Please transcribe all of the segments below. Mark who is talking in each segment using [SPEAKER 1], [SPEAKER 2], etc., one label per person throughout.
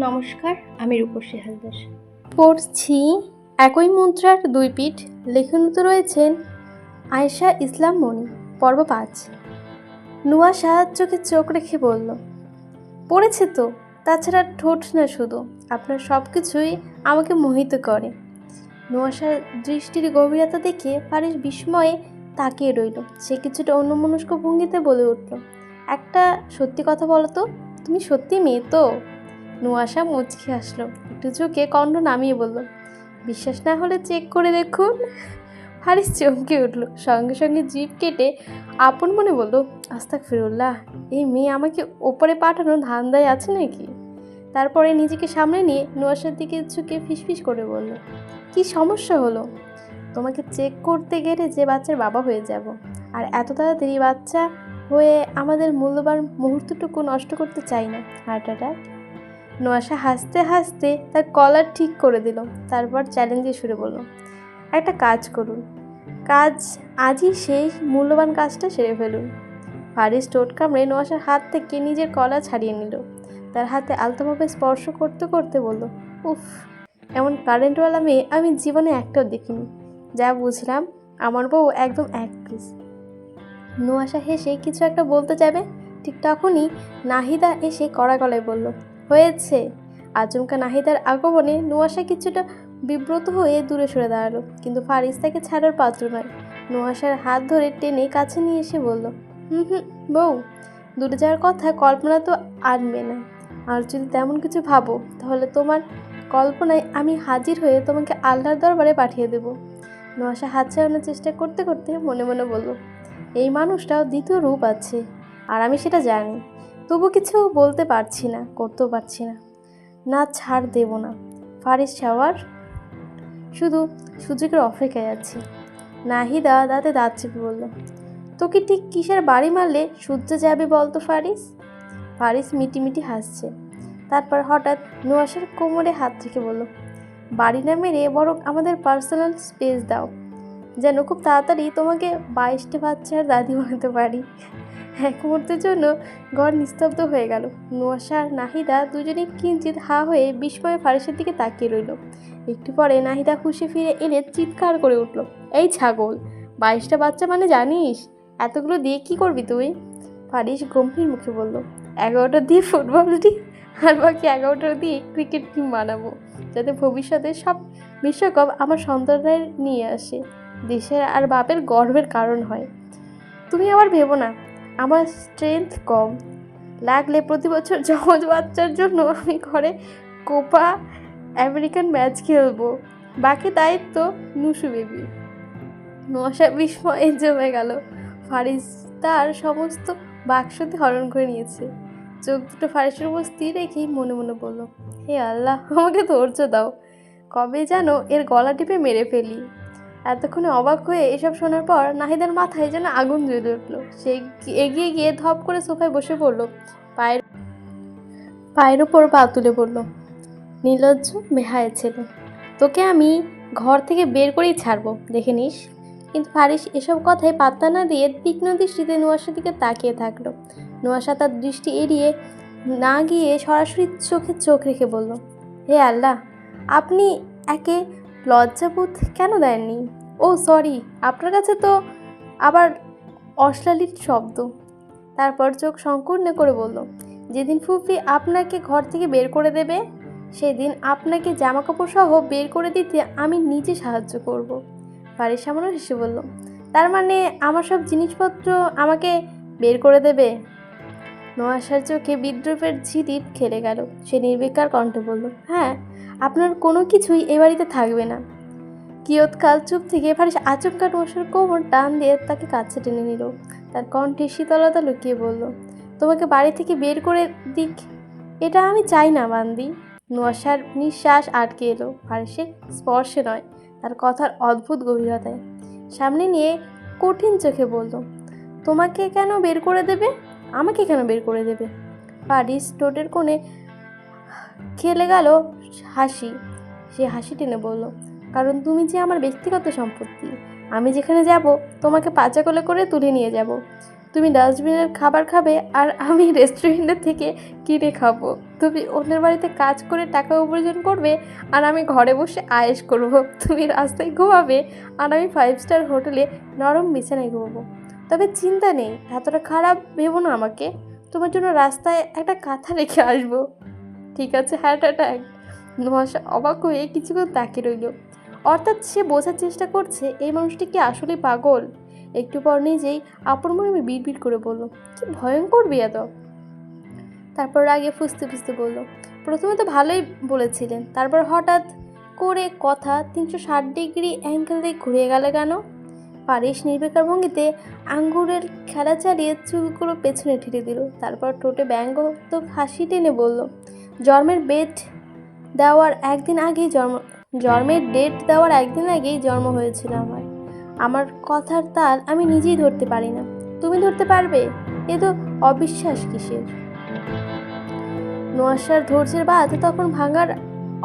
[SPEAKER 1] নমস্কার, আমি রূপসী হালদার। পড়ছি একই মুদ্রার দুই পিঠ, লেখনীতে রয়েছেন আয়েশা ইসলাম মনি পর্ব পাঁচ। নুয়া সাহায্য চোখে চোখ রেখে বলল, পড়েছে তো, তাছাড়া ঠোঁট না শুধু, আপনার সব কিছুই আমাকে মোহিত করে। নোয়াশার দৃষ্টির গভীরতা দেখে ফারিস বিস্ময়ে তাকিয়ে রইল। সে কিছুটা অন্যমনস্ক ভঙ্গিতে বলে উঠল, একটা সত্যি কথা বলো তো, তুমি সত্যি মেয়ে তো? নোয়াশা মুচকি আসলো একটু চোখে কণ্ঠ নামিয়ে বলল, বিশ্বাস না হলে চেক করে দেখুন। হারিস চমকে উঠল। সঙ্গে সঙ্গে জিপ কেটে আপন মনে বলল আস্তাক ফিরুল্লাহ এই মেয়ে আমাকে ওপরে পাঠানো ধান্দায় আছে নাকি? তারপরে নিজেকে সামনে নিয়ে নোয়াশার দিকে ঝুঁকে ফিসফিস করে বলল, কি সমস্যা হলো? তোমাকে চেক করতে গেলে যে বাচ্চার বাবা হয়ে যাব। আর এত তাড়াতাড়ি বাচ্চা হয়ে আমাদের মূল্যবান মুহূর্তটুকু নষ্ট করতে চাই না। হার্ট অ্যাটাক নোয়াশা হাসতে হাসতে তার কলার ঠিক করে দিল, তারপর চ্যালেঞ্জে শুরু বলল, একটা কাজ করুন। কাজ আজই সেই মূল্যবান কাজটা সেরে ফেলুন। ফারিস টোট কামড়ে নোয়াশার হাত থেকে নিজের কলা ছাড়িয়ে নিল। তার হাতে আলতোভাবে স্পর্শ করতে করতে বলল, উফ, এমন কারেন্টওয়ালা মেয়ে আমি জীবনে একটাও দেখিনি। যা বুঝলাম, আমার বউ একদম এক পিস নোয়াশা হেসে কিছু একটা বলতে যাবে? ঠিক তখনই নাহিদা এসে কড়া গলায় বলল হয়েছে। আচমকা নাহিদার আগমনে নোয়াশা কিছুটা বিব্রত হয়ে দূরে সরে দাঁড়াল, কিন্তু ফারিস তাকে ছাড়ার পাত্র নয়। নোয়াশার হাত ধরে টেনে কাছে নিয়ে এসে বলল, হুম হুম, বউ, দূরে যাওয়ার কথা কল্পনা তো আনবে না। আর যদি তেমন কিছু ভাবো, তাহলে তোমার কল্পনায় আমি হাজির হয়ে তোমাকে আল্লাহর দরবারে পাঠিয়ে দেব। নোয়াশা হাত ছাড়ানোর চেষ্টা করতে করতে মনে মনে বলল, এই মানুষটাও দ্বিতীয় রূপ আছে, আর আমি সেটা জানি। তবু কিছু বলতে পারছি না, করতেও পারছি না। না ছাড় দেব না। ফারিস ছাওয়ার শুধু সুযোগের অপেক্ষায় আছি। নাহিদা দাঁতে দাঁত চেপে বলল তোকে ঠিক কিসের বাড়ি মারলে সূর্য যাবে বলতো ফারিস ফারিস মিটিমিটি হাসছে। তারপর হঠাৎ নোয়াশার কোমরে হাত থেকে বলল, বাড়ি না মেরে বরং আমাদের পার্সোনাল স্পেস দাও। যেন খুব তাড়াতাড়ি তোমাকে বাইশটা বাচ্চার দাদি বানাতে পারি। এক মুহূর্তের জন্য ঘর নিস্তব্ধ হয়ে গেল। নোয়াশা আর নাহিদা দুজনেই কিঞ্চিত হা হয়ে বিস্ময়ে ফারিসের দিকে তাকিয়ে রইল। একটু পরে নাহিদা খুশি ফিরে এলে চিৎকার করে উঠল, এই ছাগল, বাইশটা বাচ্চা মানে জানিস? এতগুলো দিয়ে কি করবি তুই? ফারিস গম্ভীর মুখে বলল, এগারোটা দিয়ে ফুটবল টিম আর বাকি এগারোটা দিয়ে ক্রিকেট টিম বানাবো, যাতে ভবিষ্যতে সব বিশ্বকাপ আমার সন্তানরা নিয়ে আসে। দেশের আর বাপের গর্বের কারণ হয়। তুমি আবার ভেবো না আমার স্ট্রেংথ কম। লাগলে প্রতি বছর জমজ বাচ্চার জন্য আমি ঘরে কোপা আমেরিকান ম্যাচ খেলব। বাকি দায়িত্ব নুসু বেবি। নশা বিস্ময়ে জমে গেল। ফারিস তার সমস্ত বাক্সতে হরণ করে নিয়েছে। চোখ দুটো ফারিসের উপর স্থির রেখেই মনে মনে বলল, হে আল্লাহ, আমাকে ধৈর্য দাও। কবে যেন এর গলা টিপে মেরে ফেলি। এতক্ষণে অবাক হয়ে এসব শোনার পর নাহিদের মাথায় যেন আগুন জ্বলে উঠল। সে এগিয়ে গিয়ে ধপ করে সোফায় বসে পড়ল। পায়ের পায়ের ওপর পা তুলে পড়ল নির্লজ্জ বেহায় ছেলে, তোকে আমি ঘর থেকে বের করেই ছাড়বো, দেখে নিস? কিন্তু ফারিস এসব কথায় পাত্তা না দিয়ে তীক্ষ্ণ দৃষ্টিতে নোয়াশার দিকে তাকিয়ে থাকল। নোয়াশা তার দৃষ্টি এড়িয়ে না গিয়ে সরাসরি চোখে চোখ রেখে বলল, হে আল্লাহ, আপনি একে লজ্জাবোধ কেন দেননি? ও সরি আপনার কাছে তো আবার অশ্লীল শব্দ। তারপর চোখ সংকীর্ণ করে বলল, যেদিন ফুফি আপনাকে ঘর থেকে বের করে দেবে, সেদিন আপনাকে জামা কাপড় সহ বের করে দিতে আমি নিজে সাহায্য করব। বাড়ির সামনে হেসে বলল, তার মানে আমার সব জিনিসপত্র আমাকে বের করে দেবে? নোয়াশার চোখে বিদ্রুপের ঝিদিপ খেলে গেল। সে নির্বিকার কণ্ঠে বলল হ্যাঁ আপনার কোনো কিছুই এ বাড়িতে থাকবে না। কিয়ৎকাল চুপ থেকে ফারিস আচমকা নোয়াশার কোমর টান দিয়ে তাকে কাছে টেনে নিল। তার কণ্ঠে শীতলতা লুকিয়ে বলল, তোমাকে বাড়ি থেকে বের করে দিক, এটা আমি চাই না, বান্দি। নোয়াশার নিঃশ্বাস আটকে এলো। ফারিসের স্পর্শে নয়, তার কথার অদ্ভুত গভীরতায়। সামনে নিয়ে কঠিন চোখে বলল, তোমাকে কেন বের করে দেবে? আমাকে কেন বের করে দেবে। ফারিস টোটের কোণে খেলে গেল হাসি। সে হাসি টেনে বলল, কারণ তুমি যে আমার ব্যক্তিগত সম্পত্তি, আমি যেখানে যাব, তোমাকে পাচা কোলে করে তুলে নিয়ে যাব। তুমি ডাস্টবিনের খাবার খাবে আর আমি রেস্টুরেন্টের থেকে কিনে খাব। তুমি অন্যের বাড়িতে কাজ করে টাকা উপার্জন করবে আর আমি ঘরে বসে আয়েশ করব। তুমি রাস্তায় ঘুমাবে আর আমি ফাইভ স্টার হোটেলে নরম বিছানায় ঘুমাবো। তবে চিন্তা নেই, এতটা খারাপ ভেবো না আমাকে। তোমার জন্য রাস্তায় একটা কাঁথা রেখে আসব। ঠিক আছে হার্ট অ্যাটাক নোয়াশা অবাক হয়ে কিছুক্ষণ তাকিয়ে রইল। অর্থাৎ সে বোঝার চেষ্টা করছে, এই মানুষটি কি আসলে পাগল? একটু পর নিজেই আপন মনে আমি বিড়বিড় করে বলল, কি ভয়ঙ্কর বিয়ে তো তারপর আগে ফুসতে ফুসতে বলল, প্রথমে তো ভালোই বলেছিলেন, তারপর হঠাৎ করে কথা তিনশো ষাট ডিগ্রি অ্যাঙ্গেল দিয়ে ঘুরিয়ে গেল কেন? পারিস নির্বিকার ভঙ্গিতে আঙ্গুরের খেলা চালিয়ে চুলগুলো পেছনে ঠেলে দিল। তারপর ঠোঁটে ব্যঙ্গ তো হাসি টেনে বলল, জন্মের বেড দেওয়ার একদিন আগেই জন্ম, জন্মের ডেট দেওয়ার একদিন আগেই জন্ম হয়েছিল আমার। আমার কথার তাল আমি নিজেই ধরতে পারি না। তুমি ধরতে পারবে? এ তো অবিশ্বাস কিসের? নোয়াশার ধৈর্যের বাদ তখন ভাঙার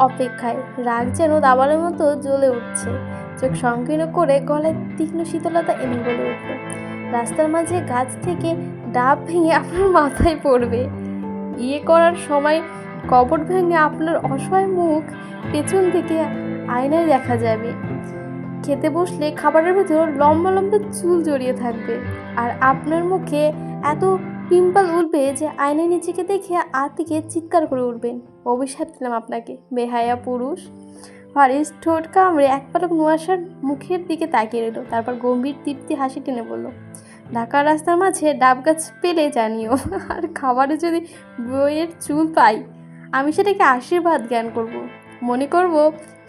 [SPEAKER 1] অপেক্ষায়, রাগ যেন দাবালের মতো জ্বলে উঠছে। চোখ সংকীর্ণ করে গলায় তীক্ষ্ণ শীতলতা এনে বলে উঠল। রাস্তার মাঝে গাছ থেকে ডাব ভেঙে আপনার মাথায় পড়বে। ইয়ে করার সময় কবর ভেঙে আপনার অসহায় মুখ পেছন থেকে আয়নায় দেখা যাবে। খেতে বসলে খাবারের ভেতর লম্বা লম্বা চুল জড়িয়ে থাকবে। আর আপনার মুখে এত পিম্পল উঠবে যে আয়নায় নিজেকে দেখে আর থেকে চিৎকার করে উঠবেন। অভিশাপ দিলাম আপনাকে, বেহায়া পুরুষ। ফারিস ঠোঁট কামড়ে এক পালক নোয়াশার মুখের দিকে তাকিয়ে রইল। তারপর গম্ভীর তৃপ্তি হাসি টেনে বলল, ঢাকার রাস্তার মাঝে ডাব গাছ পেলে জানিও, আর খাবারে যদি বইয়ের চুল পাই, আমি সেটাকে আশীর্বাদ জ্ঞান করব। মনে করব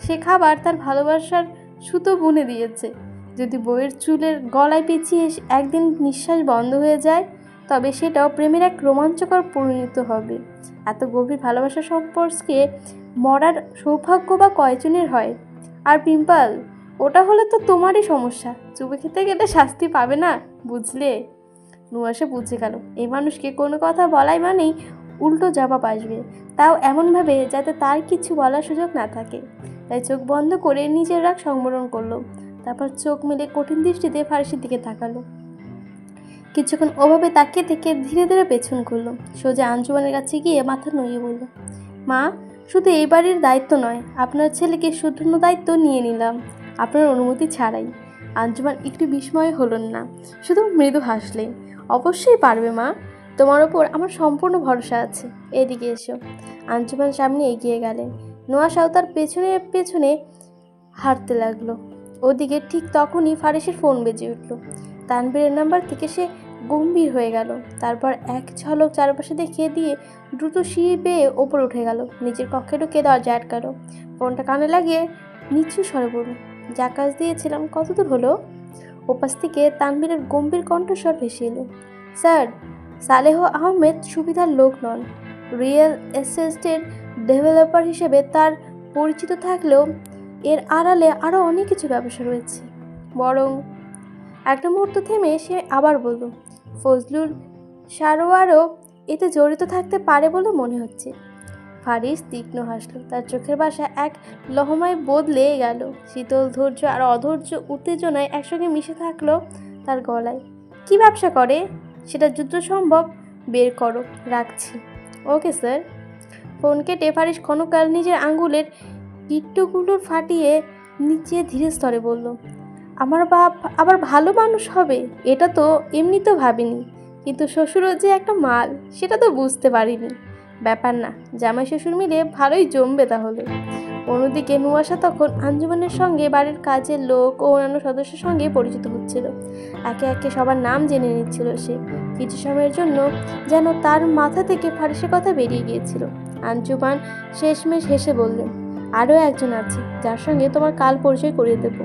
[SPEAKER 1] সে খাবার তার ভালোবাসার সুতো বুনে দিয়েছে। যদি বইয়ের চুলের গলায় পেঁচিয়ে একদিন নিঃশ্বাস বন্ধ হয়ে যায়, তবে সেটাও প্রেমের এক রোমাঞ্চকর পরিণত হবে। এত গভীর ভালোবাসা সম্পর্কে মরার সৌভাগ্য বা কয়জনের হয়? আর পিম্পল, ওটা হলে তো তোমারই সমস্যা। চুপে খেতে গেলে শাস্তি পাবে না, বুঝলে? নুয়াশে বুঝে গেল। এই মানুষকে কোনো কথা বলাই মানেই উল্টো জবাব আসবে। তাও এমনভাবে যাতে তার কিছু বলার সুযোগ না থাকে। তাই চোখ বন্ধ করে নিজের রাগ সংবরণ করল। তারপর চোখ মেলে কঠিন দৃষ্টিতে ফার্সির দিকে তাকালো। কিছুক্ষণ ওভাবে তাকিয়ে থেকে ধীরে ধীরে পেছন করল সোজা আঞ্জুমানের কাছে গিয়ে মাথা নইয়ে বলল, মা শুধু এই বাড়ির দায়িত্ব নয়, আপনার ছেলেকে শুদ্ধ দায়িত্ব নিয়ে নিলাম। আপনার অনুমতি ছাড়াই। আঞ্জুমান একটু বিস্ময় হলেন না। শুধু মৃদু হাসলেন অবশ্যই পারবে মা। তোমার ওপর আমার সম্পূর্ণ ভরসা আছে। এদিকে এসো। আঞ্জুমান সামনে এগিয়ে গেলেন নোয়া সাউ তার পেছনে পেছনে হাঁটতে লাগল। ওদিকে ঠিক তখনই ফারিসের ফোন বেজে উঠল। তানবীরের নাম্বার থেকে সে গম্ভীর হয়ে গেল। তারপর এক ঝলক চারপাশে দেখিয়ে দিয়ে দ্রুত সিঁড়ি বেয়ে ওপর উঠে গেল। নিজের কক্ষে ঢুকে দরজা আটকালো। ফোনটা কানে লাগিয়ে নিচু স্বরে বলল, যা কাজ দিয়েছিলাম কতদূর হলো? ওপাশ থেকে তানবীরের গম্ভীর কণ্ঠস্বর ভেসে এলো, স্যার, সালেহ আহমেদ সুবিধার লোক নন। রিয়েল এস্টেটের ডেভেলপার হিসেবে তার পরিচিত থাকলেও এর আড়ালে আরও অনেক কিছু ব্যবসা রয়েছে। বরং একটা মুহূর্ত থেমে সে আবার বলল ফজলুল সারোয়ারও এতে জড়িত থাকতে পারে বলে মনে হচ্ছে। ফারিস তীক্ষ্ণ হাসল। তার চোখের বাসা এক লহমায় বদলে গেল। শীতল ধৈর্য আর অধৈর্য উত্তেজনায় একসঙ্গে মিশে থাকল তার গলায়। কি ব্যবসা করে? সেটা যুদ্ধ সম্ভব? বের করো, রাখছি। ওকে, স্যার। ফোন কেটে ফারিস ক্ষণকাল নিজের আঙ্গুলের ইট্টুগুলোর ফাটিয়ে নিচে ধীরে স্তরে বলল আমার বাপ আবার ভালো মানুষ হবে? এটা তো এমনিতেও ভাবিনি। কিন্তু শ্বশুরও যে একটা মাল, সেটা তো বুঝতে পারিনি। ব্যাপার না, জামাই শ্বশুর মিলে ভালোই জমবে তাহলে। অন্যদিকে নুয়াশা তখন আঞ্জুমানের সঙ্গে বাড়ির কাজের লোক ও অন্যান্য সদস্যের সঙ্গে পরিচিত হচ্ছিল। একে একে সবার নাম জেনে নিচ্ছিল সে। কিছু সময়ের জন্য যেন তার মাথা থেকে ফারিসের কথা বেরিয়ে গিয়েছিল। আঞ্জুমান শেষমেশ হেসে বললেন আরও একজন আছে, যার সঙ্গে তোমার কাল পরিচয় করিয়ে দেবো।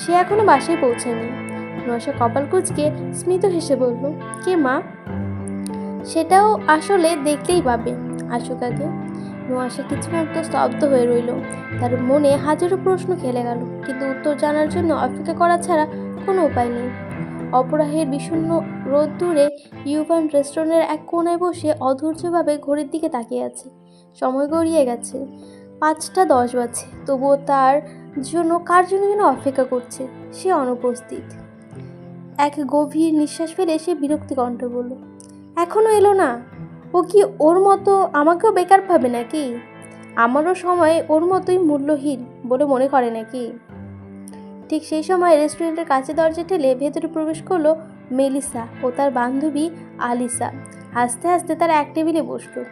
[SPEAKER 1] সে এখনও বাসায় পৌঁছায়নি। নশা কপাল কুচকে স্মিত হেসে বলল, কে মা? সেটাও আসলে দেখতেই পাবে আগে। নোয়াশা কিছু মুহূর্ত স্তব্ধ হয়ে রইল। তার মনে হাজারো প্রশ্ন খেলে গেল, কিন্তু উত্তর জানার জন্য অপেক্ষা করা ছাড়া কোনো উপায় নেই। অপরাহের বিষণ্ণ রোদ দূরে ইউভান রেস্টুরেন্টের এক কোনায় বসে অধৈর্যভাবে ঘড়ির দিকে তাকিয়ে আছে। সময় গড়িয়ে গেছে, পাঁচটা দশ বাজে তবুও তার জন্য কার জন্য যেন অপেক্ষা করছে? সে অনুপস্থিত। এক গভীর নিঃশ্বাস ফেলে সে বিরক্তি কণ্ঠ বলল এখনও এলো না? ও কি ওর মতো আমাকেও বেকার ভাবে নাকি? আমারও সময় ওর মতোই মূল্যহীন বলে মনে করে নাকি? ঠিক সেই সময় রেস্টুরেন্টের কাছে দরজা ঠেলে ভেতরে প্রবেশ করল মেলিসা ও তার বান্ধবী আলিসা। আস্তে আস্তে তারা এক টেবিলে বসল।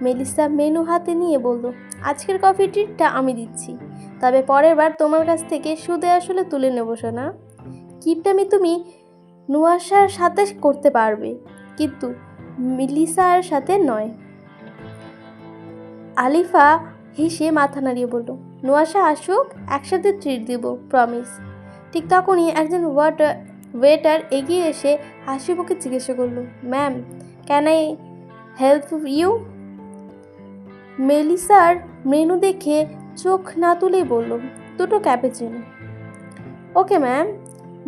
[SPEAKER 1] মেলিসা মেনু হাতে নিয়ে বলল, আজকের কফি ট্রিটটা আমি দিচ্ছি। তবে পরের বার তোমার কাছ থেকে সুদে আসলে তুলে নেব না কিপটামি তুমি নুয়াশার সাথে করতে পারবে, কিন্তু মিলিসার সাথে নয়। আলিফা হেসে মাথা নাড়িয়ে বলল নুয়াশা আসুক, একসাথে ট্রিট দিব প্রমিস ঠিক তখনই একজন ওয়াটার ওয়েটার এগিয়ে এসে হাসি মুখে জিজ্ঞাসা করল ma'am can I help you মেলিসার menu দেখে চোখ না তুলেই বলল, দুটো ক্যাপেচিনো ওকে, ম্যাম,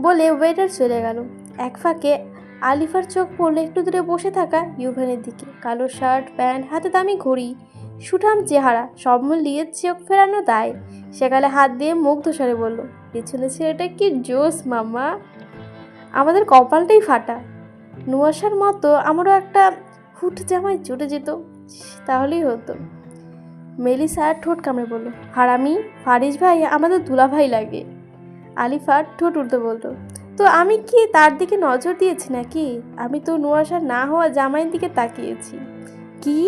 [SPEAKER 1] বলে ওয়েটার চলে গেল। এক ফাঁকে আলিফার চোখ পড়লে একটু দূরে বসে থাকা ইউভেনের দিকে। কালো শার্ট, প্যান্ট, হাতে দামি ঘড়ি, সুঠাম চেহারা, সব মিলিয়ে চোখ ফেরানো দায়। সেকালে হাত দিয়ে মুখ ধসারে বলল, পেছনে ছেলেটা কি জোস, মামা। আমাদের কপালটাই ফাটা। নুয়াশার মতো আমারও একটা হুট জামাই জুটে যেত, তাহলেই হতো। মেলিসা ঠোঁট কামড়ে বলল হারামি ফারিস ভাই, আমাদের দুলা ভাই লাগে। আলিফা ঠোঁট উঠতে বলতো তো আমি কি তার দিকে নজর দিয়েছি নাকি? আমি তো নুয়াশার না হওয়া জামাইয়ের দিকে তাকিয়েছি। কি?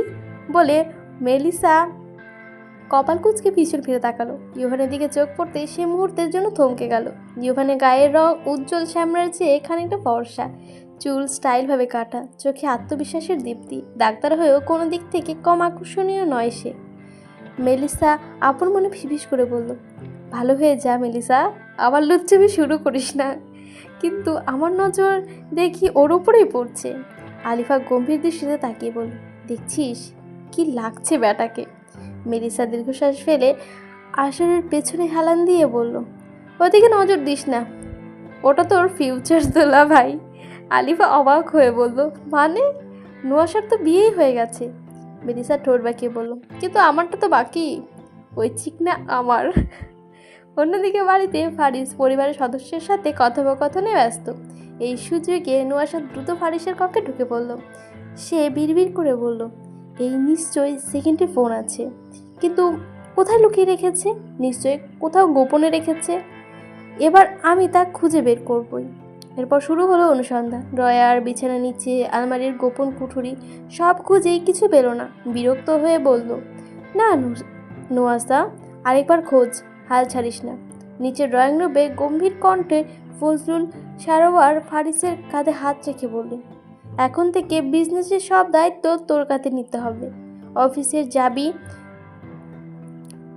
[SPEAKER 1] বলে মেলিসা কপাল কুচকে পিছন ফিরে তাকালো। ইউভানের দিকে চোখ পড়তে সে মুহূর্তের জন্য থমকে গেল। ইউভানের গায়ের রং উজ্জ্বল শ্যামরার চেয়ে খানিকটা ফর্সা। চুল স্টাইলভাবে কাটা, চোখে আত্মবিশ্বাসের দীপ্তি। ডাক্তার হয়েও কোনো দিক থেকে কম আকর্ষণীয় নয় সে। মেলিসা আপন মনে ফিসফিস করে বলল, ভালো হয়ে যা মেলিসা, আবার লুচ্ছবি শুরু করিস না। কিন্তু আমার নজর দেখি ওর ওপরেই পড়ছে। আলিফা গম্ভীর দৃষ্টিতে তাকিয়ে বলল, দেখছিস? কি লাগছে ব্যাটাকে? মেলিসা দীর্ঘশ্বাস ফেলে আসরের পেছনে হেলান দিয়ে বলল, ওদিকে নজর দিস না। ওটা তোর ফিউচার দোলা ভাই। আলিফা অবাক হয়ে বলল মানে? নোয়াশার তো বিয়েই হয়ে গেছে। মেলিসা ঠোঁট বাঁকিয়ে বলল, কিন্তু আমারটা তো বাকি। ওই চিকনা আমার। অন্যদিকে বাড়িতে ফারিস পরিবারের সদস্যের সাথে কথোপকথনে ব্যস্ত। এই সুযোগে নোয়াশা দ্রুত ফারিসের কক্ষে ঢুকে পড়ল। সে বিড়বিড় করে বলল, এই নিশ্চয়ই সেকেন্ডে ফোন আছে। কিন্তু কোথায় লুকিয়ে রেখেছে? নিশ্চয়ই কোথাও গোপনে রেখেছে? এবার আমি তা খুঁজে বের করবই। এরপর শুরু হলো অনুসন্ধান। ড্রয়ার, বিছানা নিচে, আলমারির গোপন কুঠুরি, সব খুঁজেই কিছু পেল না। বিরক্ত হয়ে বলল, না, নু- নোয়াসা আরেকবার খোঁজ, হাল ছাড়িস না। নিচে ড্রয়িং রুমে গম্ভীর কণ্ঠে ফজলুল সারোয়ার ফারিসের কাঁধে হাত রেখে বললেন, এখন থেকে বিজনেসের সব দায়িত্ব তোর কাছে নিতে হবে। অফিসের যাবি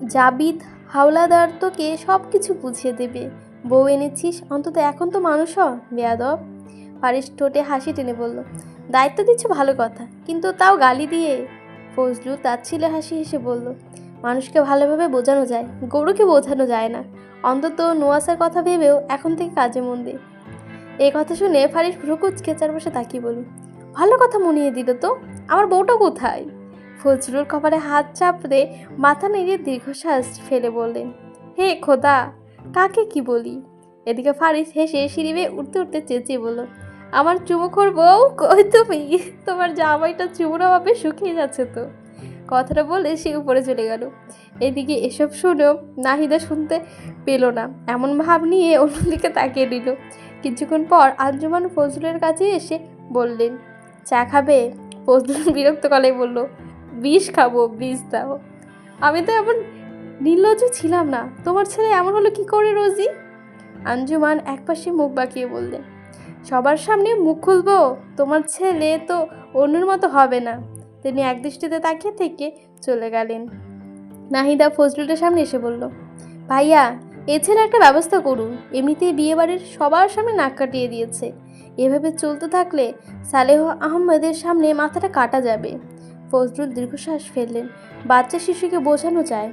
[SPEAKER 1] জাবিদ হাওলাদার তোকে সব কিছু বুঝিয়ে দেবে। বউ এনেছিস? অন্তত এখন তো মানুষ হ, বেয়াদব। ফারিস ঠোঁটে হাসি টেনে বলল, দায়িত্ব দিচ্ছ ভালো কথা, কিন্তু তাও গালি দিয়ে। ফজলু তার ছিলে হাসি হেসে বলল, মানুষকে ভালোভাবে বোঝানো যায়, গরুকে বোঝানো যায় না। অন্তত নোয়াসার কথা ভেবেও এখন থেকে কাজে মন দে। এই কথা শুনে ফারিস ভ্রুকুচকে চারপাশে তাকিয়ে বলল, ভালো কথা মনিয়ে দিল তো, আমার বউটা কোথায়? ফজলুর কপালে হাত চাপড়ে মাথা নেড়ে দীর্ঘশ্বাস ফেলে বললেন, হে খোদা! কাকে কি বলি? এদিকে ফারিস হেসে সিঁড়ি বেয়ে উঠতে উঠতে চেঁচিয়ে বলল, আমার চুমুখোর বউ? কই তুমি? তোমার জামাইটা চুমুরাভাবে শুকিয়ে যাচ্ছে তো। কথাটা বলে সে উপরে চলে গেল। এদিকে এসব শুনেও নাহিদা শুনতে পেল না। এমন ভাব নিয়ে অন্যদিকে তাকিয়ে দিল কিছুক্ষণ পর আঞ্জুমান ফজলুলের কাছে এসে বললেন, চা খাবে? ফজলুল বিরক্ত গলায় বলল, বিষ খাব, বিষ দাও। আমি তো এমন নির্লজ্জ ছিলাম না। তোমার ছেলে এমন হলো কি করে, রোজি? আঞ্জুমান একপাশে মুখ বাঁকিয়ে বললেন সবার সামনে মুখ খুলবো? তোমার ছেলে তো অন্যের মতো হবে না। তিনি একদৃষ্টিতে তাকিয়ে থেকে চলে গেলেন। নাহিদা ফজলুলের সামনে এসে বলল, ভাইয়া, এ ছেলে একটা ব্যবস্থা করুন। এমনিতেই বিয়েবাড়ির সবার সামনে নাক কাটিয়ে দিয়েছে। এভাবে চলতে থাকলে সালেহ আহমেদের সামনে মাথাটা কাটা যাবে। ফজলুল দীর্ঘশ্বাস ফেললেন। বাচ্চা শিশুকে বোঝানো যায়।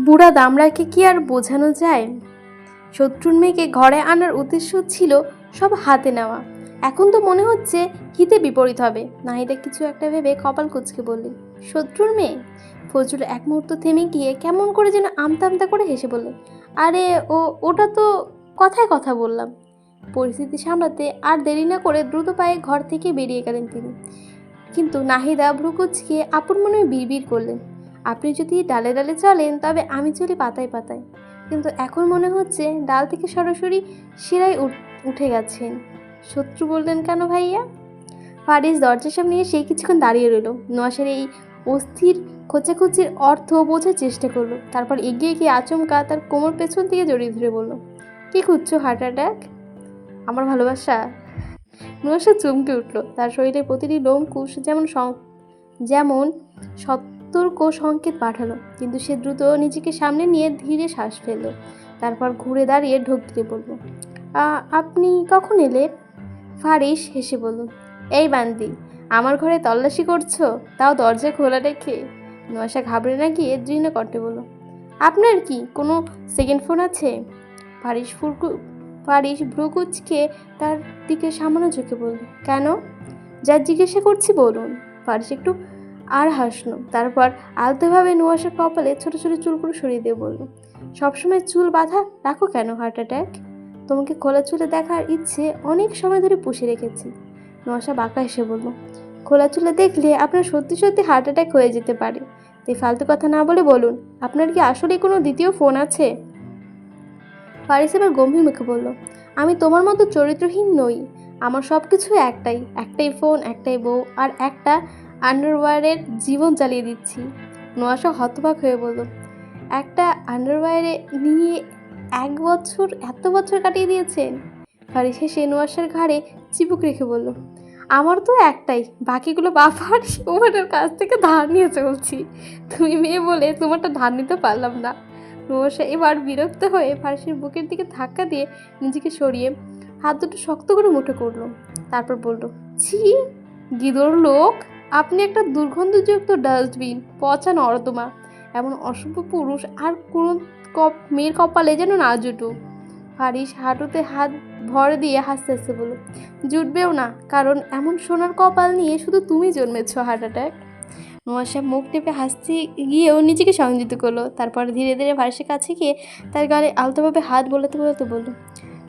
[SPEAKER 1] বুড়া দামড়াকে কি আর বোঝানো যায়? শত্রুর মেয়েকে ঘরে আনার উদ্দেশ্য ছিল সব হাতে নেওয়া। এখন তো মনে হচ্ছে হিতে বিপরীত হবে। নাহিদা কিছু একটা ভেবে কপাল কুচকে বললেন শত্রুর মেয়ে? ফজলুল এক মুহূর্ত থেমে গিয়ে কেমন করে যেন আমতা আমতা করে হেসে বললেন আরে, ও, ওটা তো কথায় কথা বললাম। পরিস্থিতি সামলাতে আর দেরি না করে দ্রুত পায়ে ঘর থেকে বেরিয়ে গেলেন তিনি। কিন্তু নাহিদা ভ্রুকুচকে আপন মনে বিড়বিড় করলেন। আপনি যদি ডালে ডালে চলেন, তবে আমি চলি পাতায় পাতায়। কিন্তু এখন মনে হচ্ছে ডাল থেকে সরাসরি শিরায় উঠ- গেছেন। শত্রু বললেন কেন ভাইয়া? ফারিস দরজার সামনে এসে কিছুক্ষণ দাঁড়িয়ে রইল। নোয়াশের এই অস্থির খোঁচাখুচির অর্থ বোঝার চেষ্টা করল। তারপর এগিয়ে গিয়ে আচমকা তার কোমর পেছন থেকে জড়িয়ে ধরে বলল, কি খুঁজছো হার্ট অ্যাটাক আমার ভালোবাসা? নুয়াশা চমকে উঠল। তার শরীরে প্রতিটি লোমকুশ যেমন সং- যেমন সতর্ক সংকেত পাঠালো, কিন্তু সে দ্রুত নিজেকে সামনে নিয়ে ধীরে শ্বাস ফেলল, তারপর ঘুরে দাঁড়িয়ে ঢোক গিলে বলল আপনি কখন এলে ফারিস হেসে বলল, এই বান্দি, আমার ঘরে তল্লাশি করছ? তাও দরজা খোলা রেখে? নয়সা ঘাবড়ে না গিয়ে দৃঢ় কণ্ঠে বলল, আপনার কি কোনো সেকেন্ড ফোন আছে? ফারিস ফুরকু ফারিস ভ্রুকুচকে তার দিকে সামান্য চোখে বলল, কেন? যা জিজ্ঞাসা করছি বলুন। ফারিস একটু আর হাসলো। তারপর আলতোভাবে নোয়াশার কপালে ছোট ছোট চুলগুলো সরিয়ে দিয়ে বলল, সবসময় চুল বাঁধা রাখো কেন হার্ট অ্যাটাক তোমাকে খোলা চুলে দেখার ইচ্ছে অনেক সময় ধরে পুষে রেখেছি। নোয়াশা বাঁকা এসে বলল, খোলা চুলে দেখলে আপনার সত্যি সত্যি হার্ট অ্যাটাক হয়ে যেতে পারে। তাই ফালতু কথা না বলে বলুন, আপনার কি আসলে কোনো দ্বিতীয় ফোন আছে? ফারিস এবার গম্ভীর মুখে বলল, আমি তোমার মতো চরিত্রহীন নই। আমার সব কিছু একটাই একটাই ফোন একটাই বউ আর একটা আন্ডারওয়্যারের জীবন চালিয়ে দিচ্ছি। নোয়াশা হতবাক হয়ে বলল, একটা আন্ডারওয়্যারে নিয়ে এক বছর, এত বছর কাটিয়ে দিয়েছেন? ফারিস হেসে নোয়াশার ঘাড়ে চিপুক রেখে বলল, আমার তো একটাই, বাকিগুলো বাবার ওমানের কাছ থেকে ধার নিয়ে চলছি তুমি মেয়ে বলে তোমারটা ধার নিতে পারলাম না। নোয়াশা এবার বিরক্ত হয়ে ফারিসের বুকের দিকে ধাক্কা দিয়ে নিজেকে সরিয়ে হাত দুটো শক্ত করে মুঠো করল। তারপর বলল, ছি, গিদর লোক! আপনি একটা দুর্গন্ধযুক্ত ডাস্টবিন, পচা নর্দমা, এমন অসভ্য পুরুষ আর কোনো কপ, মেয়ের কপালে যেন না জুটুক। ফারিস হাঁটুতে হাত ভর দিয়ে হাসতে হাসতে বলল, জুটবেও না, কারণ এমন সোনার কপাল নিয়ে শুধু তুমি জন্মেছ, হার্ট অ্যাটাক। নোয়াশা মুখ টেপে হাসতে গিয়েও নিজেকে সংযুক্ত করল, তারপর ধীরে ধীরে ফারিসের কাছে গিয়ে তার গালে আলতোভাবে হাত বোলাতে বোলাতে বলল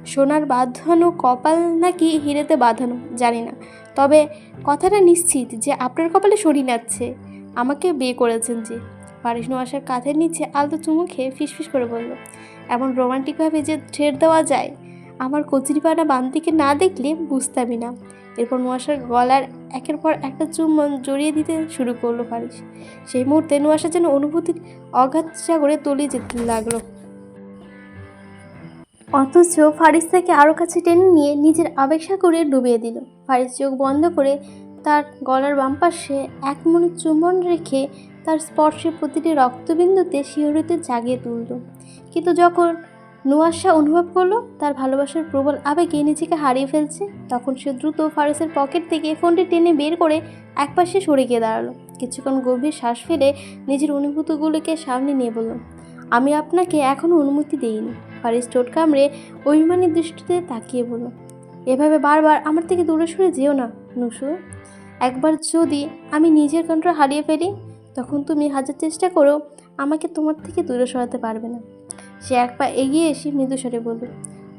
[SPEAKER 1] সোনার বাঁধানো কপাল নাকি হিরেতে বাঁধানো, জানি না। তবে কথাটা নিশ্চিত যে আপনার কপালে সরি নাচ্ছে। আমাকে বিয়ে করেছেন যে। ফারিস নোয়াশার কাঁধের নিচে আলতো চুমু খেয়ে ফিসফিস করে বলল, এমন রোমান্টিকভাবে যে ছেড় দেওয়া যায়, আমার কচুরিপানা বান্তিকে না দেখলে বুঝতামই না। এরপর নোয়াশার গলার একের পর একটা চুম্বন জড়িয়ে দিতে শুরু করল ফারিস সেই মুহূর্তে নোয়াশা যেন অনুভূতির অগাধ সাগরে তলিয়ে যেতে লাগল। অথচ ফারিস তাকে আরও কাছে টেনে নিয়ে নিজের আবেগ সাগরে ডুবিয়ে দিল। ফারিস চোখ বন্ধ করে তার গলার বাম পাশে এক মনে চুম্বন রেখে তার স্পর্শে প্রতিটি রক্তবিন্দুতে শিহরিতে জাগিয়ে তুলল। কিন্তু যখন নোয়াশা অনুভব করল তার ভালোবাসার প্রবল আবেগে নিজেকে হারিয়ে ফেলছে, তখন সে দ্রুত ফারিসের পকেট থেকে ফোনটি টেনে বের করে একপাশে সরে গিয়ে দাঁড়াল। কিছুক্ষণ গভীর শ্বাস ফেলে নিজের অনুভূতিগুলোকে সামনে নিয়ে বলল, আমি আপনাকে এখনও অনুমতি দেইনি। ফারিস ঠোঁট কামড়ে অভিমানী দৃষ্টিতে তাকিয়ে বলল, এভাবে বারবার আমার থেকে দূরে সরে যেও না, নুসু। একবার যদি আমি নিজের কন্ট্রোল হারিয়ে ফেলি, তখন তুমি হাজার চেষ্টা করো আমাকে তোমার থেকে দূরে সরাতে পারবে না। সে এক পা এগিয়ে এসে মৃদুস্বরে বলল,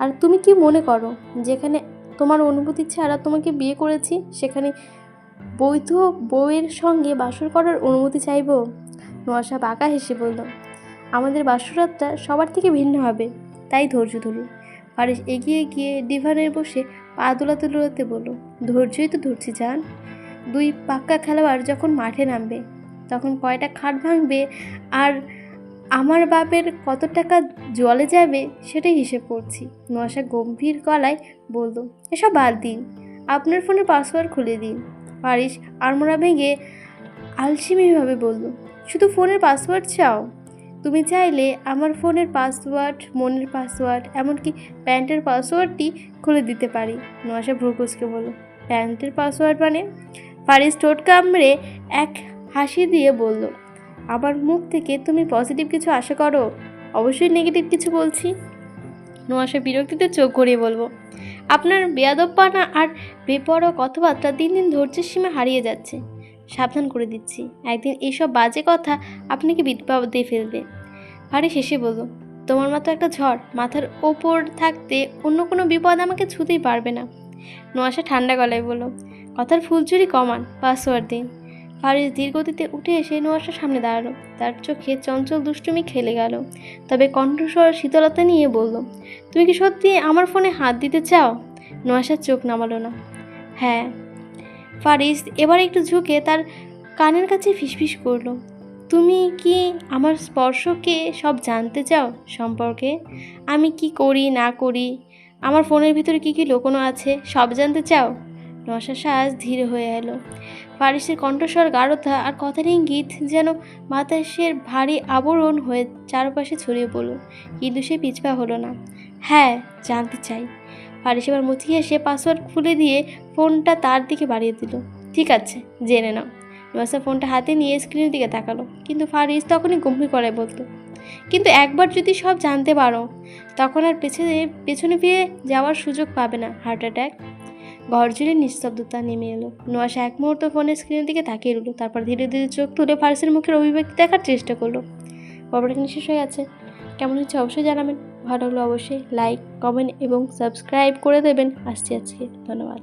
[SPEAKER 1] আর তুমি কি মনে করো, যেখানে তোমার অনুভূতি ছাড়া তোমাকে বিয়ে করেছি, সেখানে বৈধ বউয়ের সঙ্গে বাসর করার অনুমতি চাইব? নোয়াশা বাঁকা হেসে বলল, আমাদের বাসরাতটা সবার থেকে ভিন্ন হবে। তাই ধৈর্য ধরুন। ফারিস এগিয়ে গিয়ে ডিভানের বসে পা দোলাতে দোলাতে বলল, ধৈর্যই তো ধরছি যান দুই পাক্কা খেলোয়াড় যখন মাঠে নামবে, তখন কয়টা খাট ভাঙবে আর আমার বাপের কত টাকা জলে যাবে সেটাই হিসেব করছি। নশা গম্ভীর গলায় বলল, এসব বাদ দিন। আপনার ফোনের পাসওয়ার্ড খুলে দিন। পারিস আড়মোড়া ভেঙে আলসিমিভাবে বলল, শুধু ফোনের পাসওয়ার্ড চাও? তুমি চাইলে আমার ফোনের পাসওয়ার্ড, মনের পাসওয়ার্ড, এমনকি প্যান্টের পাসওয়ার্ডটি খুলে দিতে পারি। নশা ভ্রুকুসকে বলল, প্যান্টের পাসওয়ার্ড মানে? পারিস ঠোঁট কামড়ে এক হাসি দিয়ে বলল, আমার মুখ থেকে তুমি পজিটিভ কিছু আশা করো? অবশ্যই নেগেটিভ কিছু বলছি। নোয়াশা বিরক্তিতে চোখ গড়িয়ে বলব আপনার বেয়াদব্বানা আর বেপরোয়া কথাবার্তা দিন দিন ধৈর্যের সীমা হারিয়ে যাচ্ছে। সাবধান করে দিচ্ছি। একদিন এইসব বাজে কথা আপনাকে বিপদে ফেলবে। ফারিস শেষে বলল, তোমার মতো একটা ঝড় মাথার ওপর থাকতে অন্য কোনো বিপদ আমাকে ছুতেই পারবে না। নোয়াশা ঠান্ডা গলায় বলল, কথার ফুলচুরি কমান, পাসওয়ার্ড দিন। ফারিস ধীরগতিতে উঠে এসে নোয়াশার সামনে দাঁড়াল। তার চোখে চঞ্চল দুষ্টুমি খেলে গেল। তবে কণ্ঠস্বর শীতলতা নিয়ে বলল, তুমি কি সত্যি আমার ফোনে হাত দিতে চাও? নোয়াশার চোখ নামালো না। হ্যাঁ। ফারিস এবার একটু ঝুঁকে তার কানের কাছে ফিসফিস করল। তুমি কি আমার স্পর্শকে সব জানতে চাও সম্পর্কে? আমি কি করি, না করি? আমার ফোনের ভিতরে কি কি লুকোনো আছে, সব জানতে চাও? নশার শ্বাস ধীরে হয়ে এলো। ফারিসের কণ্ঠস্বর গাঢ়তা আর কথার ইঙ্গিত যেন বাতাসের ভারী আবরণ হয়ে চারপাশে ছড়িয়ে পড়ল, কিন্তু সে পিছপা হলো না। হ্যাঁ জানতে চাই। ফারিস এবার মুচিয়ে এসে পাসওয়ার্ড খুলে দিয়ে ফোনটা তার দিকে বাড়িয়ে দিল। ঠিক আছে, জেনে নাও। নোয়াসা ফোনটা হাতে নিয়ে স্ক্রিনের দিকে তাকালো। কিন্তু ফারিস তখনই গম্ভীর করে বলতো কিন্তু একবার যদি সব জানতে পারো, তখন আর পেছনে পেছনে ফিরে যাওয়ার সুযোগ পাবে না হার্ট অ্যাটাক ঘর জুড়ে নিস্তব্ধতা নেমে এলো। নোয়াশা এক মুহূর্ত ফোনের স্ক্রিনের দিকে তাকিয়ে রইল। তারপর ধীরে ধীরে চোখ তুলে ফারিসের মুখের অভিব্যক্তি দেখার চেষ্টা করল। গল্পটা কিন্তু শেষ হয়ে গেছে? কেমন হচ্ছে? অবশ্যই জানাবেন। ভালো লাগলে অবশ্যই লাইক কমেন্ট এবং সাবস্ক্রাইব করে দেবেন। আসছি আজকে। ধন্যবাদ।